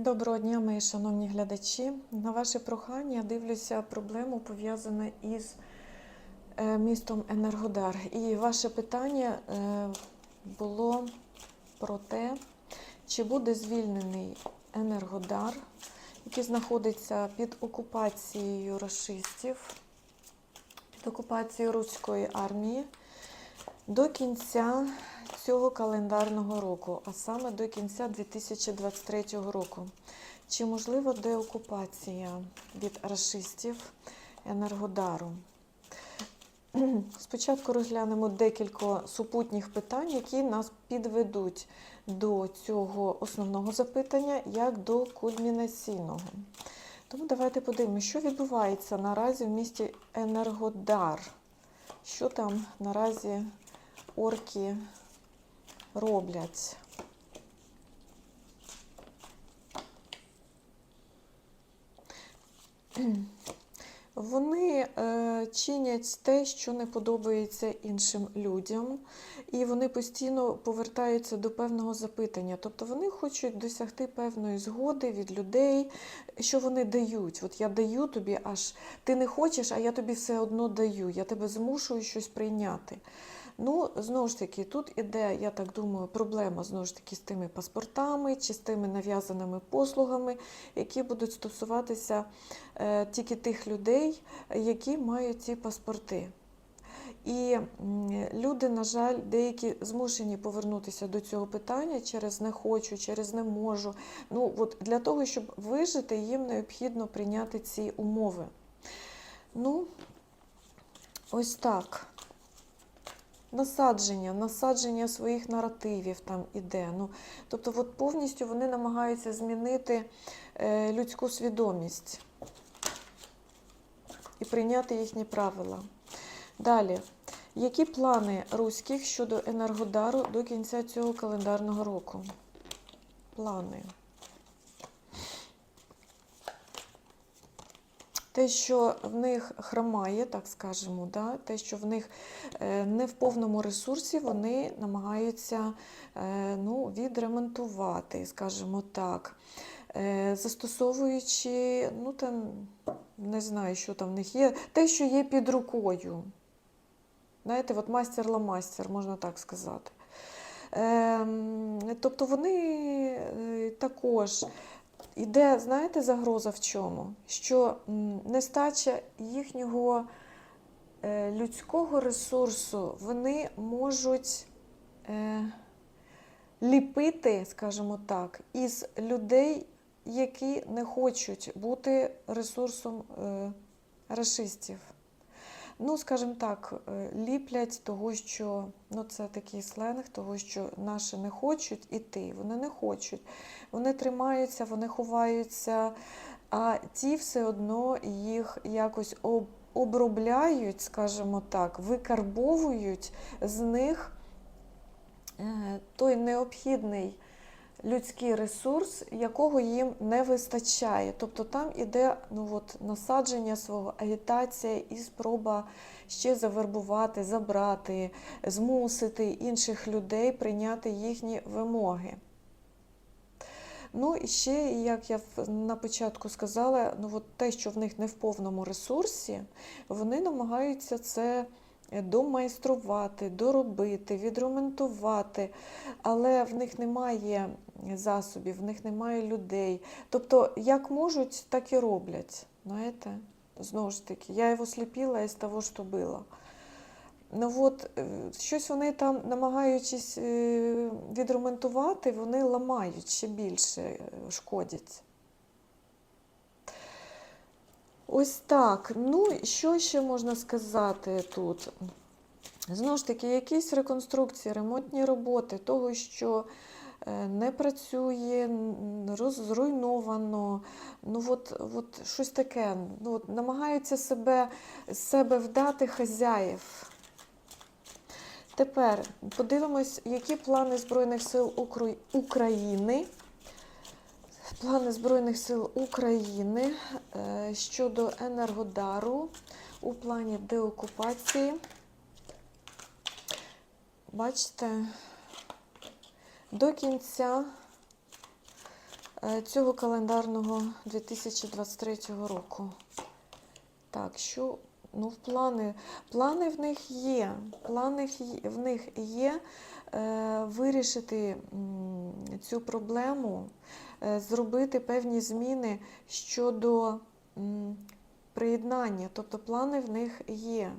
Доброго дня, мої шановні глядачі. На ваше прохання дивлюся проблему пов'язану із е, містом Енергодар. І ваше питання е, було про те, чи буде звільнений Енергодар, який знаходиться під окупацією расистів, під окупацією руської армії до кінця цього календарного року, а саме до кінця 2023 року. Чи можлива деокупація від расистів Енергодару? Спочатку розглянемо декілька супутніх питань, які нас підведуть до цього основного запитання, як до кульмінаційного. Тому давайте подивимося, що відбувається наразі в місті Енергодар. Що там наразі орки роблять? Вони е, чинять те, що не подобається іншим людям, і вони постійно повертаються до певного запитання. Тобто вони хочуть досягти певної згоди від людей, що вони дають. От я даю тобі, аж ти не хочеш, а я тобі все одно даю. Я тебе змушую щось прийняти. Ну, знову ж таки, тут іде, я так думаю, проблема знову ж таки з тими паспортами чи з тими нав'язаними послугами, які будуть стосуватися е, тільки тих людей, які мають ці паспорти. І люди, на жаль, деякі змушені повернутися до цього питання через не хочу, через не можу. Ну, от для того, щоб вижити, їм необхідно прийняти ці умови. Ну, ось так. Насадження, насадження своїх наративів там іде. Ну, тобто, от повністю вони намагаються змінити е, людську свідомість і прийняти їхні правила. Далі, які плани руських щодо Енергодару до кінця цього календарного року? Плани. Те, що в них хромає, так скажемо, да? те, що в них е, не в повному ресурсі, вони намагаються е, ну, відремонтувати, скажімо так, Е, застосовуючи, ну там, не знаю, що там в них є, те, що є під рукою. Знаєте, от мастер-ла-мастер, можна так сказати. Ем, Тобто вони також Іде, знаєте, загроза в чому? Що нестача їхнього е, людського ресурсу, вони можуть е, ліпити, скажімо так, із людей, які не хочуть бути ресурсом е, расистів. Ну, скажімо так, е, ліплять того, що ну це такий сленг, того, що наші не хочуть іти, вони не хочуть. Вони тримаються, вони ховаються, а ті все одно їх якось об- обробляють, скажімо так, викарбовують з них е, той необхідний людський ресурс, якого їм не вистачає. Тобто там іде ну, от, насадження свого, агітація і спроба ще завербувати, забрати, змусити інших людей прийняти їхні вимоги. Ну і ще, як я на початку сказала, ну от те, що в них не в повному ресурсі, вони намагаються це домайструвати, доробити, відремонтувати, але в них немає засобів, в них немає людей. Тобто, як можуть, так і роблять. Знаєте? Знову ж таки, я його сліпила із того, що було. Ну от, е, щось вони там, намагаючись е, відремонтувати, вони ламають ще більше, е, шкодять. Ось так. Ну, що ще можна сказати тут? Знову ж таки, якісь реконструкції, ремонтні роботи, того, що е, не працює, н- роз- зруйновано. Ну, от, от щось таке. Ну, от, намагаються себе, себе вдати хазяїв. Тепер подивимось, які плани Збройних сил Укр- України. Плани Збройних сил України е, щодо Енергодару у плані деокупації. Бачите, до кінця е, цього календарного 2023 року. Так, що ну, в плани, плани в них є. Плани в них є вирішити цю проблему, е, зробити певні зміни щодо приєднання. Тобто плани в них є.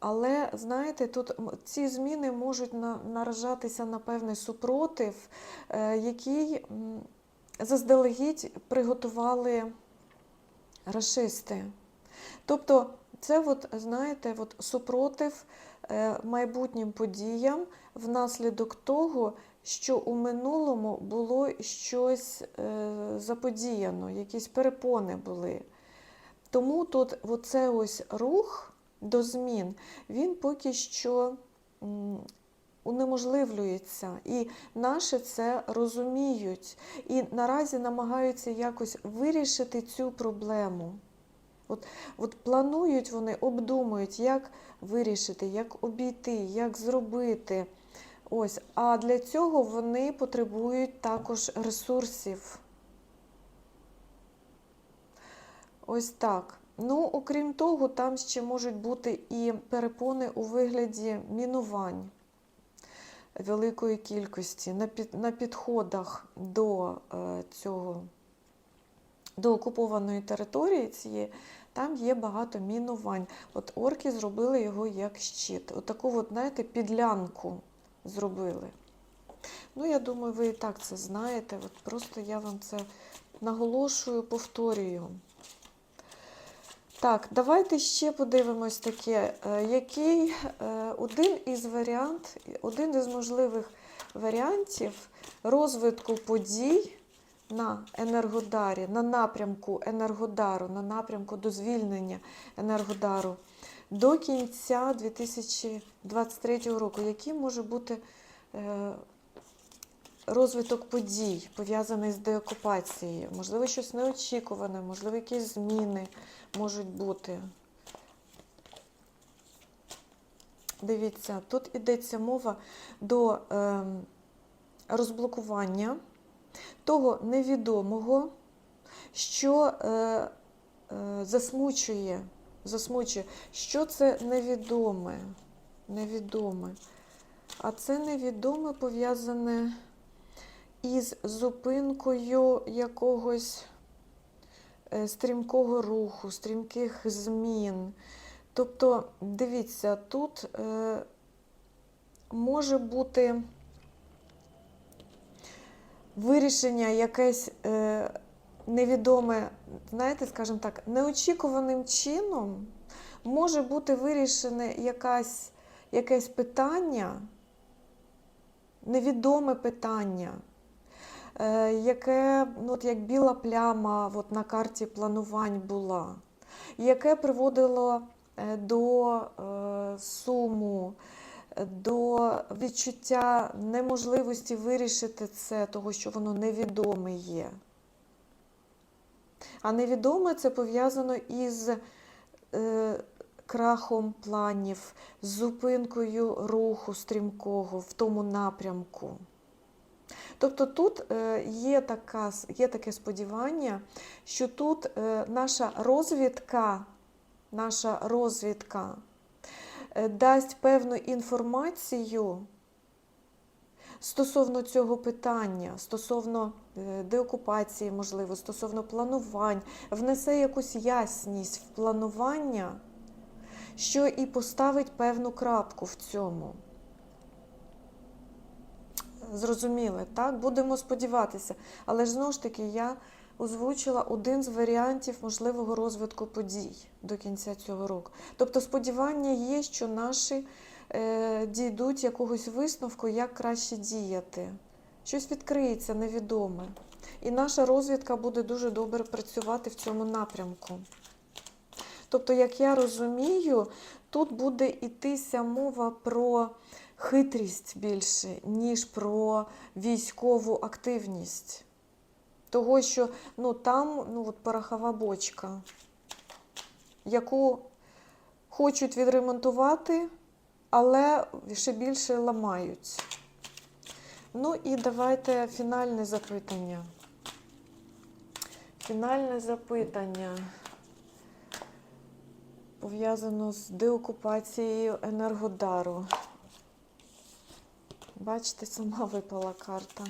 Але знаєте, тут ці зміни можуть наражатися на певний супротив, е, який заздалегідь приготували рашисти. Тобто, це, от, знаєте, от супротив е, майбутнім подіям внаслідок того, що у минулому було щось е, заподіяно, якісь перепони були. Тому тут оце ось рух до змін, він поки що унеможливлюється. І наші це розуміють. І наразі намагаються якось вирішити цю проблему. От, от планують вони, обдумують, як вирішити, як обійти, як зробити. Ось. А для цього вони потребують також ресурсів. Ось так. Ну, окрім того, там ще можуть бути і перепони у вигляді мінувань великої кількості на, підходах до е, цього, до окупованої території цієї, там є багато мінувань. От орки зробили його як щит. Отаку, от, знаєте, підлянку зробили. Ну, я думаю, ви і так це знаєте. От просто я вам це наголошую, повторюю. Так, давайте ще подивимось таке, е, який е, один із варіант, один із можливих варіантів розвитку подій на Енергодарі, на напрямку Енергодару, на напрямку до звільнення Енергодару до кінця 2023 року, який може бути е, розвиток подій, пов'язаний з деокупацією, можливо, щось неочікуване, можливо, якісь зміни можуть бути. Дивіться, тут йдеться мова до е, розблокування того невідомого, що е, е, засмучує, засмучує. Що це невідоме? Невідоме. А це невідоме пов'язане із зупинкою якогось е, стрімкого руху, стрімких змін. Тобто, дивіться, тут е, може бути вирішення якесь е, невідоме, знаєте, скажімо так, неочікуваним чином може бути вирішене якась, якесь питання, невідоме питання, е, яке, ну, от як біла пляма от на карті планувань була, яке приводило е, до е, суму, до відчуття неможливості вирішити це, того, що воно невідоме є. А невідоме це пов'язано із е, крахом планів, з зупинкою руху стрімкого в тому напрямку. Тобто тут е, є, така, є таке сподівання, що тут е, наша розвідка, наша розвідка дасть певну інформацію стосовно цього питання, стосовно е, деокупації, можливо, стосовно планувань, внесе якусь ясність в планування, що і поставить певну крапку в цьому. Зрозуміли, так? Будемо сподіватися. Але ж знову ж таки, я озвучила один з варіантів можливого розвитку подій до кінця цього року. Тобто сподівання є, що наші е, дійдуть якогось висновку, як краще діяти. Щось відкриється невідоме. І наша розвідка буде дуже добре працювати в цьому напрямку. Тобто, як я розумію, тут буде йтися мова про хитрість більше, ніж про військову активність. Того, що ну, там ну, от порохова бочка, яку хочуть відремонтувати, але ще більше ламають. Ну і давайте фінальне запитання. Фінальне запитання пов'язано з деокупацією Енергодару. Бачите, сама випала карта.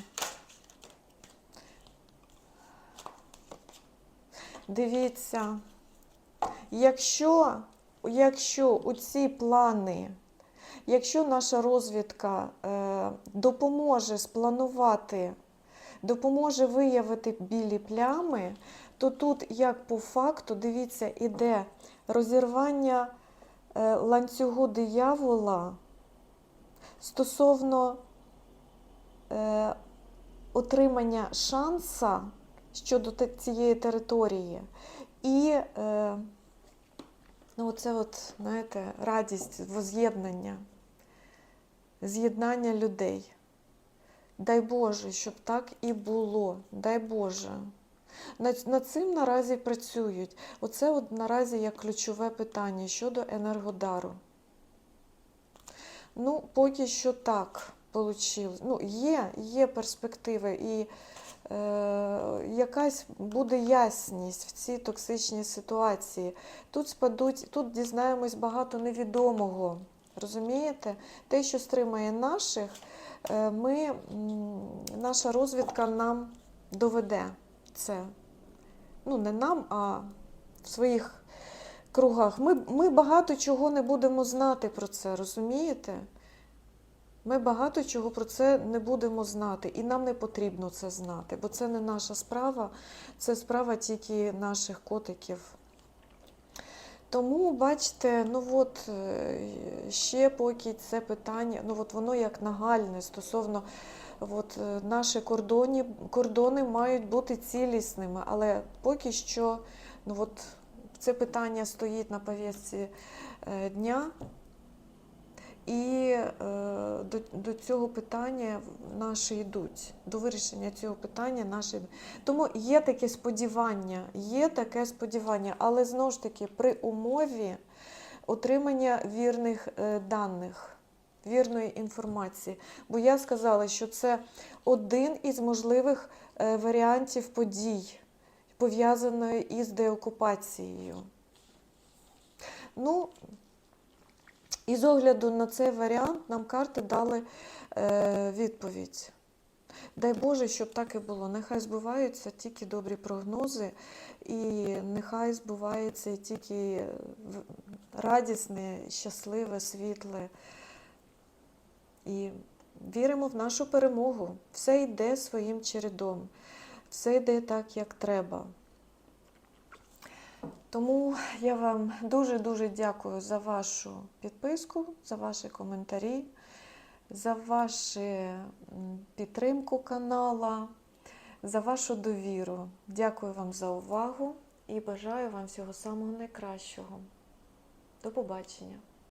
Дивіться, якщо, якщо у ці плани, якщо наша розвідка е, допоможе спланувати, допоможе виявити білі плями, то тут, як по факту, дивіться, іде розірвання е, ланцюгу диявола стосовно е, отримання шанса щодо цієї території. І е, ну, оце от, знаєте, радість, воз'єднання, з'єднання людей. Дай Боже, щоб так і було. Дай Боже. Над, цим наразі працюють. Оце от наразі як ключове питання щодо енергодару. Ну, поки що так вийшло. Ну, є, є перспективи і якась буде ясність в цій токсичній ситуації. Тут спадуть, тут дізнаємось багато невідомого. Розумієте? Те, що стримає наших, е, ми, наша розвідка нам доведе це. Ну, не нам, а в своїх кругах. Ми, ми багато чого не будемо знати про це, розумієте? Ми багато чого про це не будемо знати, і нам не потрібно це знати, бо це не наша справа, це справа тільки наших котиків. Тому, бачите, ну от е, ще поки це питання, ну от воно як нагальне стосовно от, е, наші кордоні, кордони мають бути цілісними, але поки що ну от, це питання стоїть на повістці е, дня. І е, до, до цього питання наші йдуть, до вирішення цього питання наші. Тому є таке сподівання, є таке сподівання, але знову ж таки при умові отримання вірних е, даних, вірної інформації. Бо я сказала, що це один із можливих е, варіантів подій, пов'язаної із деокупацією. Ну, і з огляду на цей варіант нам карти дали е, відповідь. Дай Боже, щоб так і було. Нехай збуваються тільки добрі прогнози, і нехай збувається тільки радісне, щасливе, світле. І віримо в нашу перемогу. Все йде своїм чередом, все йде так, як треба. Тому я вам дуже-дуже дякую за вашу підписку, за ваші коментарі, за вашу підтримку канала, за вашу довіру. Дякую вам за увагу і бажаю вам всього самого найкращого. До побачення!